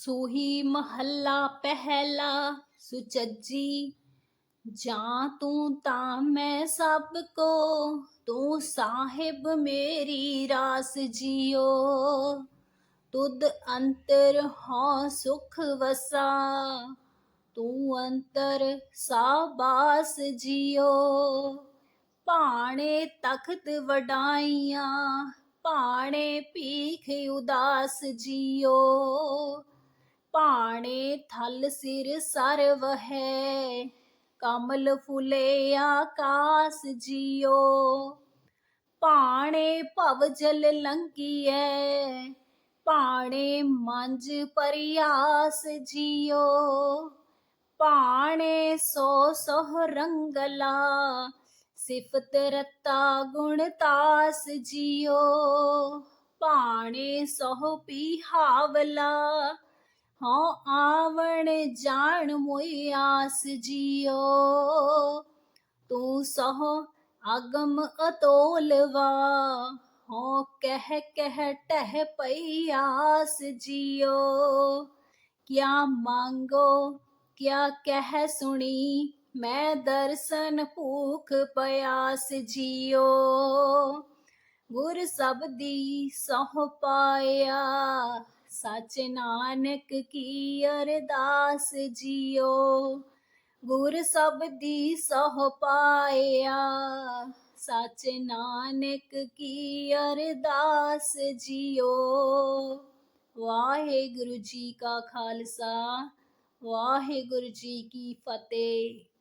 ਸੂਹੀ ਮਹੱਲਾ ਪਹਿਲਾ ਸੁਚੱਜੀ, ਜਾਂ ਤੂੰ ਤਾਂ ਮੈਂ ਸਭ ਕੋ, ਤੂੰ ਸਾਹਿਬ ਮੇਰੀ ਰਾਸ ਜਿਓ। ਤੁਧ ਅੰਤਰ ਹਉ ਸੁਖ ਵਸਾ, ਤੂੰ ਅੰਤਰ ਸਾਬਾਸ ਜੀਓ। ਭਾਣੇ ਤਖਤ ਵਡਾਈਆਂ, ਭਾਣੇ ਭੀਖ ਉਦਾਸ ਜੀਓ। ਭਾਣੇ ਥਲ ਸਿਰ ਸਰਵ ਹੈ ਕਮਲ ਫੁਲੇ ਆਕਾਸ ਜਿਓ ਪਾਣੇ ਭਵ ਜਲ ਲੰਕੀਐ ਪਾਣੇ ਮੰਜ ਪਰਿਆਸ ਜਿਓ ਪਾਣੇ ਸੋ ਸੋਹ ਰੰਗਲਾ। ਸਿਫਤ ਰਤਾ ਗੁਣ ਤਾਸ ਜਿਓ ਪਾਣੇ ਸੋਹ ਪੀਹਾਵਲਾ ਹਉ ਆਵਣ ਜਾਣ ਮੋਈ ਆਸ ਜੀਓ। ਤੂੰ ਸਹ ਅਗਮ ਅਤੋਲਵਾ ਹਉ ਕਹਿ ਕਹਿ, ਟਹਿ ਪਈ ਆਸ ਜੀਓ। ਕਿਆ ਮੰਗੋ, ਕਿਆ ਕਹਿ ਸੁਣੀ, ਮੈਂ ਦਰਸ਼ਨ ਭੂਖ ਪਿਆਸ ਜੀਓ। ਗੁਰ ਸਬਦੀ ਸਹੁ ਪਾਇਆ ਸੱਚ ਨਾਨਕ ਕੀ ਅਰਦਾਸ ਜੀਓ, ਗੁਰ ਸਭ ਦੀ ਸਹ ਪਾਇਆ। ਸੱਚ ਨਾਨਕ ਕੀ ਅਰਦਾਸ ਜੀਓ, ਵਾਹਿਗੁਰੂ ਜੀ ਕਾ ਖਾਲਸਾ, ਵਾਹਿਗੁਰੂ ਜੀ ਕੀ ਫਤਿਹ।